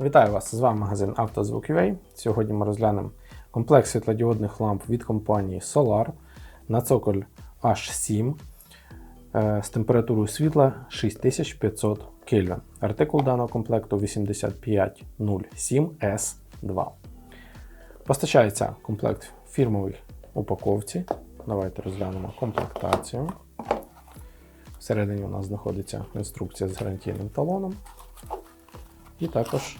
Вітаю вас! З вами магазин «Автозвук.UA». Сьогодні ми розглянемо комплект світлодіодних ламп від компанії Solar на цоколь H7 е, з температурою світла 6500 Кельвін. Артикул даного комплекту 8507S2. Постачається комплект в фірмовій упаковці. Давайте розглянемо комплектацію. Всередині у нас знаходиться інструкція з гарантійним талоном. І також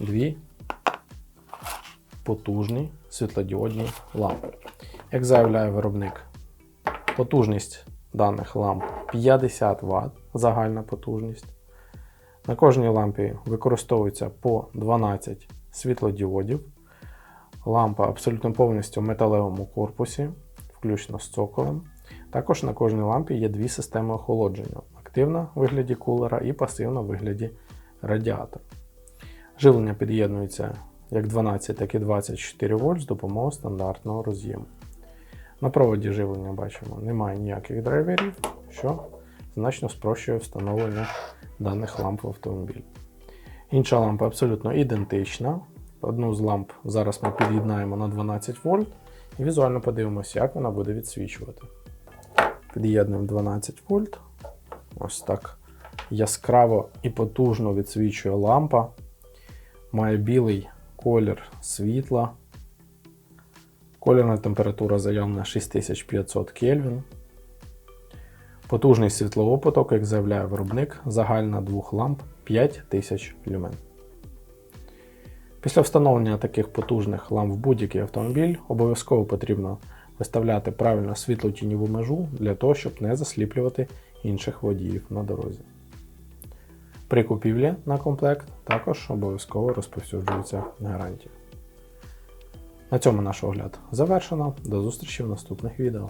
дві потужні світлодіодні лампи. Як заявляє виробник, потужність даних ламп 50 Вт, загальна потужність. На кожній лампі використовується по 12 світлодіодів. Лампа абсолютно повністю в металевому корпусі, включно з цоколем. Також на кожній лампі є дві системи охолодження: активна в вигляді кулера і пасивна в вигляді радіатора. Живлення під'єднується як 12, так і 24 вольт з допомогою стандартного роз'єму. На проводі живлення бачимо, немає ніяких драйверів, що значно спрощує встановлення даних ламп в автомобілі. Інша лампа абсолютно ідентична. Одну з ламп зараз ми під'єднаємо на 12 вольт і візуально подивимося, як вона буде відсвічувати. Під'єднуємо 12 вольт. Ось так яскраво і потужно відсвічує лампа. Має білий колір світла. Колірна температура заявлена 6500 Кельвін. Потужний світловий поток, як заявляє виробник, загальна двох ламп 5000 люмен. Після встановлення таких потужних ламп в будь-який автомобіль обов'язково потрібно виставляти правильно світло-тіньову межу для того, щоб не засліплювати інших водіїв на дорозі. При купівлі на комплект також обов'язково розповсюджується гарантія. На цьому наш огляд завершено. До зустрічі в наступних відео.